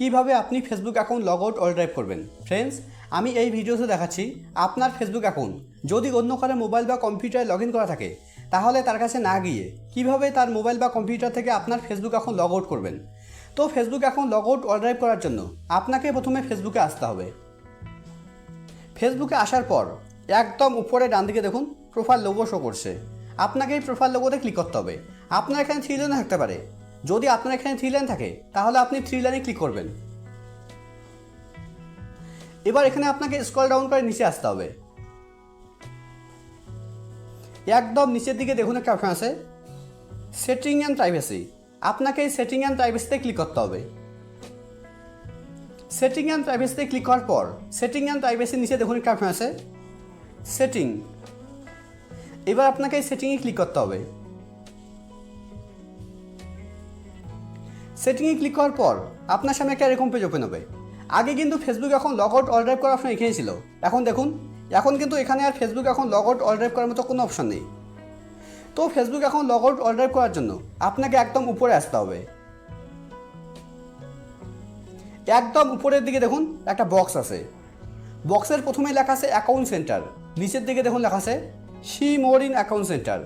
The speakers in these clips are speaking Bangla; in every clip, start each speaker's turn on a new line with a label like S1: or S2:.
S1: কীভাবে আপনি Facebook account log out all drive করবেন? ফ্রেন্ডস আমি এই ভিডিওতে দেখাচ্ছি আপনার ফেসবুক অ্যাকাউন্ট যদি অন্য কারও মোবাইল বা কম্পিউটারে লগ ইন করা থাকে, তাহলে তার কাছে না গিয়ে কীভাবে তার মোবাইল বা কম্পিউটার থেকে আপনার ফেসবুক অ্যাকাউন্ট লগ আউট করবেন? তো Facebook account log out all drive করার জন্য আপনাকে প্রথমে ফেসবুকে আসতে হবে। ফেসবুকে আসার পর একদম উপরে ডান দিকে দেখুন প্রোফাইল লোগো শো করছে। আপনাকে এই প্রোফাইল লোগোতে ক্লিক করতে হবে। আপনার এখানে থ্রি থাকতে পারে। যদি আপনার এখানে থ্রি লাইন থাকে, তাহলে আপনি থ্রি লাইনে ক্লিক করবেন। এবার এখানে আপনাকে স্ক্রল ডাউন করে নিচে আসতে হবে। একদম নিচের দিকে দেখুন একটা অপশন আছে সেটিং অ্যান্ড প্রাইভেসি আপনাকে এই সেটিং অ্যান্ড প্রাইভেসিতে ক্লিক করতে হবে। সেটিং অ্যান্ড প্রাইভেসিতে ক্লিক করার পর সেটিং অ্যান্ড প্রাইভেসির নিচে দেখুন একটা অপশন আছে সেটিং এবার আপনাকে এই সেটিংয়ে ক্লিক করতে হবে। সেটিংয়ে ক্লিক করার পর আপনার সামনে একটা এরকম পেজ ওপেন হবে। আগে কিন্তু ফেসবুক এখন লগ আউট অল ড্রাইভ করার অপশন এখানে ছিল। এখন দেখুন, এখন কিন্তু এখানে আর ফেসবুক এখন লগ আউট অল ড্রাইভ করার মতো কোনো অপশন নেই। তো ফেসবুক এখন লগ আউট অল ড্রাইভ করার জন্য আপনাকে একদম উপরে আসতে হবে। একদম উপরের দিকে দেখুন, একটা বক্স আছে। বক্সের প্রথমে লেখা আছে অ্যাকাউন্ট সেন্টার নিচের দিকে দেখুন লেখা আছে see more in account center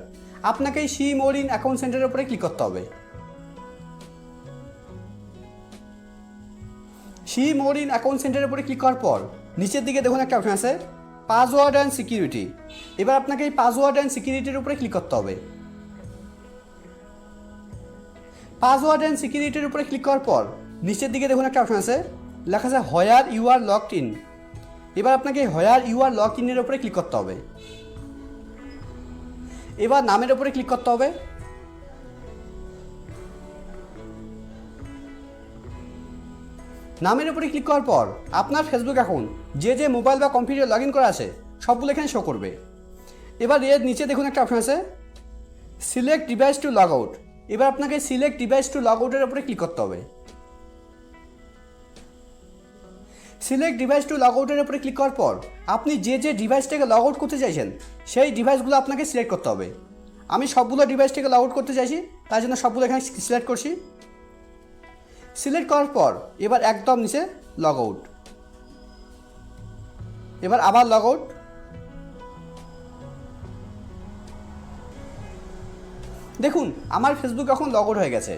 S1: আপনাকে সি মোর ইন অ্যাকাউন্ট সেন্টারের উপরে ক্লিক করতে হবে। সি মোর ইন অ্যাকাউন্ট সেন্টারের উপরে ক্লিক করার পর, নিচের দিকে দেখুন একটা অপশন আছে পাসওয়ার্ড অ্যান্ড সিকিউরিটি এবার আপনাকে এই পাসওয়ার্ড অ্যান্ড সিকিউরিটির উপরে ক্লিক করতে হবে। পাসওয়ার্ড অ্যান্ড সিকিউরিটির উপরে ক্লিক করার পর, নিচের দিকে দেখুন একটা অপশন আছে, লেখা আছে where you R logged in এবার আপনাকে হয়ার ইউ আর লক ইনের উপরে ক্লিক করতে হবে। এবার নামের উপরে ক্লিক করতে হবে। নামের উপরে ক্লিক করার পর আপনার ফেসবুক অ্যাকাউন্ট যে যে মোবাইল বা কম্পিউটার লগ ইন করা আছে, সবগুলো এখানে শো করবে। এবার এর নিচে দেখুন একটা অপশন আছে select device to log out এবার আপনাকে সিলেক্ট ডিভাইস টু লগ আউটের উপরে ক্লিক করতে হবে। সিলেক্ট ডিভাইস টু লগ আউটের উপরে ক্লিক করার পর আপনি যে যে ডিভাইসটাকে লগ আউট করতে চাইছেন, সেই ডিভাইসগুলো আপনাকে সিলেক্ট করতে হবে। আমি সবগুলো ডিভাইসটাকে লগ আউট করতে চাইছি, তার জন্য সবগুলো এখানে সিলেক্ট করছি। সিলেক্ট করার পর এবার একদম নিচে লগ আউট এবার আবার লগ আউট দেখুন, আমার ফেসবুক এখন লগ আউট হয়ে গেছে।